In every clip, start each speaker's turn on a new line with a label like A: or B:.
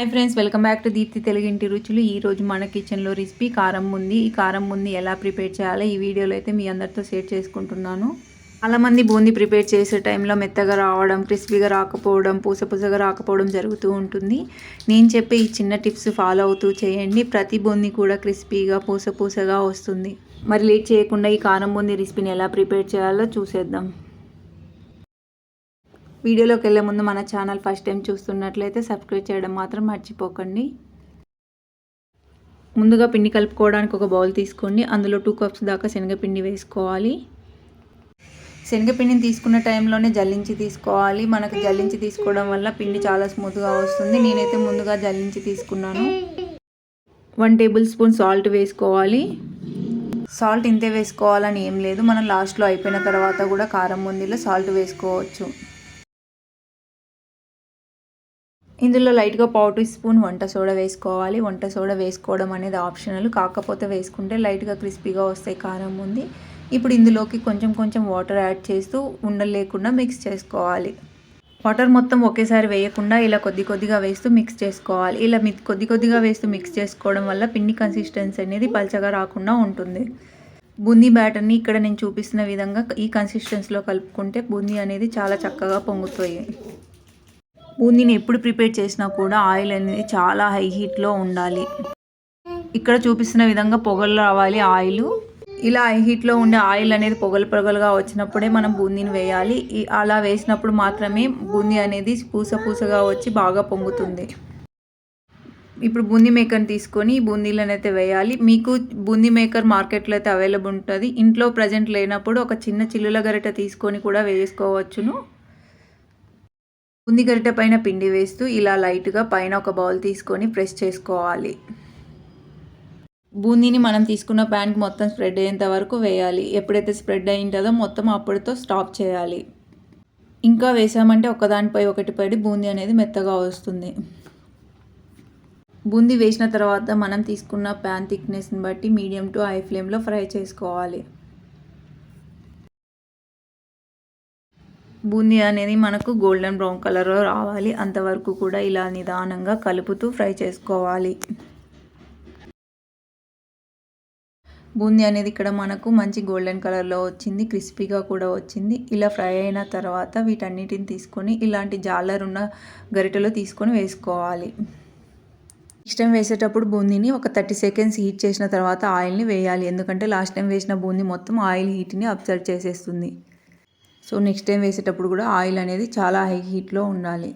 A: Hi friends welcome back to Deepthi తెలుగింటి రుచులు ఈరోజు మన కిచెన్లో రెసిపీ కారం ఉంది ఈ కారం ఉంది ఎలా ప్రిపేర్ చేయాలో ఈ వీడియోలో అయితే మీ అందరితో షేర్ చేసుకుంటున్నాను. చాలామంది బూందీ ప్రిపేర్ చేసే టైంలో మెత్తగా రావడం క్రిస్పీగా రాకపోవడం పూస పూసగా రాకపోవడం జరుగుతూ ఉంటుంది. నేను చెప్పే ఈ చిన్న టిప్స్ ఫాలో అవుతూ చేయండి. ప్రతి బూందీ కూడా క్రిస్పీగా పూస పూసగా వస్తుంది. మరి లేట్ చేయకుండా ఈ కారం బూందీ రెసిపీని ఎలా ప్రిపేర్ చేయాలో చూసేద్దాం. వీడియోలోకి వెళ్ళే ముందు మన ఛానల్ ఫస్ట్ టైం చూస్తున్నట్లయితే సబ్స్క్రైబ్ చేయడం మాత్రం మర్చిపోకండి. ముందుగా పిండి కలుపుకోవడానికి ఒక బౌల్ తీసుకోండి. అందులో టూ కప్స్ దాకా శనగపిండి వేసుకోవాలి. శనగపిండిని తీసుకున్న టైంలోనే జల్లించి తీసుకోవాలి. మనకు జల్లించి తీసుకోవడం వల్ల పిండి చాలా స్మూత్గా వస్తుంది. నేనైతే ముందుగా జల్లించి తీసుకున్నాను. వన్ టేబుల్ స్పూన్ సాల్ట్ వేసుకోవాలి. సాల్ట్ ఇంతే వేసుకోవాలని ఏం లేదు. మనం లాస్ట్లో అయిపోయిన తర్వాత కూడా కారం ముందులో సాల్ట్ వేసుకోవచ్చు. ఇందులో లైట్గా పావు టీ స్పూన్ వంట సోడా వేసుకోవాలి. వంట సోడా వేసుకోవడం అనేది ఆప్షనల్. కాకపోతే వేసుకుంటే లైట్గా క్రిస్పీగా వస్తాయి. కారం ఉంది. ఇప్పుడు ఇందులోకి కొంచెం కొంచెం వాటర్ యాడ్ చేస్తూ ఉండలు లేకుండా మిక్స్ చేసుకోవాలి. వాటర్ మొత్తం ఒకేసారి వేయకుండా ఇలా కొద్ది కొద్దిగా వేస్తూ మిక్స్ చేసుకోవాలి. ఇలా మి కొద్ది కొద్దిగా వేస్తూ మిక్స్ చేసుకోవడం వల్ల పిండి కన్సిస్టెన్సీ అనేది పల్చగా రాకుండా ఉంటుంది. బూందీ బ్యాటర్ని ఇక్కడ నేను చూపిస్తున్న విధంగా ఈ కన్సిస్టెన్సీలో కలుపుకుంటే బూందీ అనేది చాలా చక్కగా పొంగుతాయి. బూందీని ఎప్పుడు ప్రిపేర్ చేసినా కూడా ఆయిల్ అనేది చాలా హై హీట్లో ఉండాలి. ఇక్కడ చూపిస్తున్న విధంగా పొగలు రావాలి ఆయిల్. ఇలా హై హీట్లో ఉండే ఆయిల్ అనేది పొగలు పొగలుగా వచ్చినప్పుడే మనం బూందీని వేయాలి. అలా వేసినప్పుడు మాత్రమే బూందీ అనేది పూస పూసగా వచ్చి బాగా పొంగుతుంది. ఇప్పుడు బూందీ మేకర్ని తీసుకొని బూందీలను అయితే వేయాలి. మీకు బూందీ మేకర్ మార్కెట్లో అయితే అవైలబుల్ ఉంటుంది. ఇంట్లో ప్రజెంట్ లేనప్పుడు ఒక చిన్న చిల్లుల గరిట తీసుకొని కూడా వేసుకోవచ్చును. బూందీ గరిటె పైన పిండి వేస్తూ ఇలా లైట్గా పైన ఒక బౌల్ తీసుకొని ప్రెస్ చేసుకోవాలి. బూందీని మనం తీసుకున్న ప్యాన్కి మొత్తం స్ప్రెడ్ అయ్యేంత వరకు వేయాలి. ఎప్పుడైతే స్ప్రెడ్ అయింటుందో మొత్తం అప్పటితో స్టాప్ చేయాలి. ఇంకా వేసామంటే ఒకదానిపై ఒకటి పడి బూందీ అనేది మెత్తగా వస్తుంది. బూందీ వేసిన తర్వాత మనం తీసుకున్న ప్యాన్ థిక్నెస్ని బట్టి మీడియం టు హై ఫ్లేమ్లో ఫ్రై చేసుకోవాలి. బూందీ అనేది మనకు గోల్డెన్ బ్రౌన్ కలర్లో రావాలి. అంతవరకు కూడా ఇలా నిదానంగా కలుపుతూ ఫ్రై చేసుకోవాలి. బూందీ అనేది ఇక్కడ మనకు మంచి గోల్డెన్ కలర్లో వచ్చింది. క్రిస్పీగా కూడా వచ్చింది. ఇలా ఫ్రై అయిన తర్వాత వీటన్నిటిని తీసుకొని ఇలాంటి జాలర్ ఉన్న గరిటెలో తీసుకొని వేసుకోవాలి. నెక్స్ట్ టైం వేసేటప్పుడు బూందీని ఒక థర్టీ సెకండ్స్ హీట్ చేసిన తర్వాత ఆయిల్ని వేయాలి. ఎందుకంటే లాస్ట్ టైం వేసిన బూందీ మొత్తం ఆయిల్ హీట్ని అబ్జర్వ్ చేసేస్తుంది. సో నెక్స్ట్ టైం వేసేటప్పుడు కూడా ఆయిల్ అనేది చాలా హై హీట్లో ఉండాలి.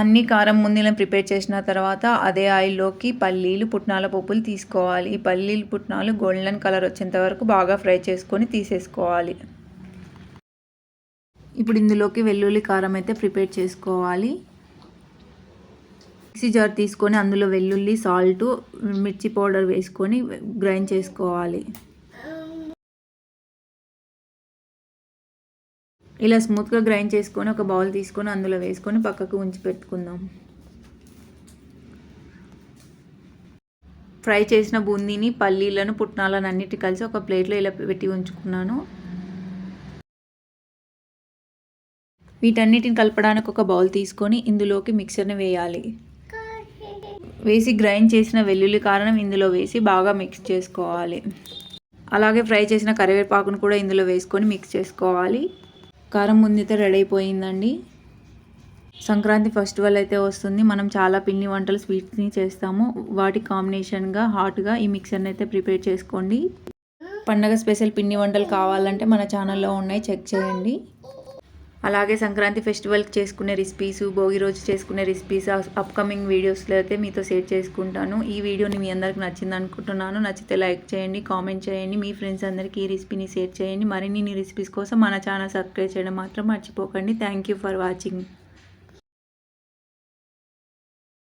A: అన్ని కారం ముందులను ప్రిపేర్ చేసిన తర్వాత అదే ఆయిల్లోకి పల్లీలు పుట్నాల పప్పులు తీసుకోవాలి. ఈ పల్లీలు పుట్నాలు గోల్డెన్ కలర్ వచ్చేంత వరకు బాగా ఫ్రై చేసుకొని తీసేసుకోవాలి. ఇప్పుడు ఇందులోకి వెల్లుల్లి కారం అయితే ప్రిపేర్ చేసుకోవాలి. మిక్సీ జార్ తీసుకొని అందులో వెల్లుల్లి సాల్ట్ మిర్చి పౌడర్ వేసుకొని గ్రైండ్ చేసుకోవాలి. ఇలా స్మూత్గా గ్రైండ్ చేసుకొని ఒక బౌల్ తీసుకొని అందులో వేసుకొని పక్కకు ఉంచి పెట్టుకుందాం. ఫ్రై చేసిన బూందీని పల్లీలను పుట్నాలను అన్నిటి కలిసి ఒక ప్లేట్లో ఇలా పెట్టి ఉంచుకున్నాను. వీటన్నిటిని కలపడానికి ఒక బౌల్ తీసుకొని ఇందులోకి మిక్సర్ని వేయాలి. వేసి గ్రైండ్ చేసిన వెల్లుల్లి కారణం ఇందులో వేసి బాగా మిక్స్ చేసుకోవాలి. అలాగే ఫ్రై చేసిన కరివేపాకును కూడా ఇందులో వేసుకొని మిక్స్ చేసుకోవాలి. కారం ముందైతే రెడీ అయిపోయిందండి. సంక్రాంతి ఫెస్టివల్ అయితే వస్తుంది. మనం చాలా పిండి వంటలు స్వీట్స్ని చేస్తాము. వాటి కాంబినేషన్గా హాట్గా ఈ మిక్సర్ని అయితే ప్రిపేర్ చేసుకోండి. పండగ స్పెషల్ పిండి వంటలు కావాలంటే మన ఛానల్లో ఉన్నాయి. చెక్ చేయండి. అలాగే సంక్రాంతి ఫెస్టివల్ చేసుకునే రెసిపీస్ భోగి రోజు చేసుకునే రెసిపీస్ అప్కమింగ్ వీడియోస్లో అయితే మీతో షేర్ చేసుకుంటాను. ఈ వీడియోని మీ అందరికి నచ్చింది అనుకుంటున్నాను. నచ్చితే లైక్ చేయండి కామెంట్ చేయండి. మీ ఫ్రెండ్స్ అందరికీ ఈ రెసిపీని షేర్ చేయండి. మరిన్ని రెసిపీస్ కోసం మన ఛానల్ సబ్స్క్రైబ్ చేయడం మాత్రం మర్చిపోకండి. Thank for watching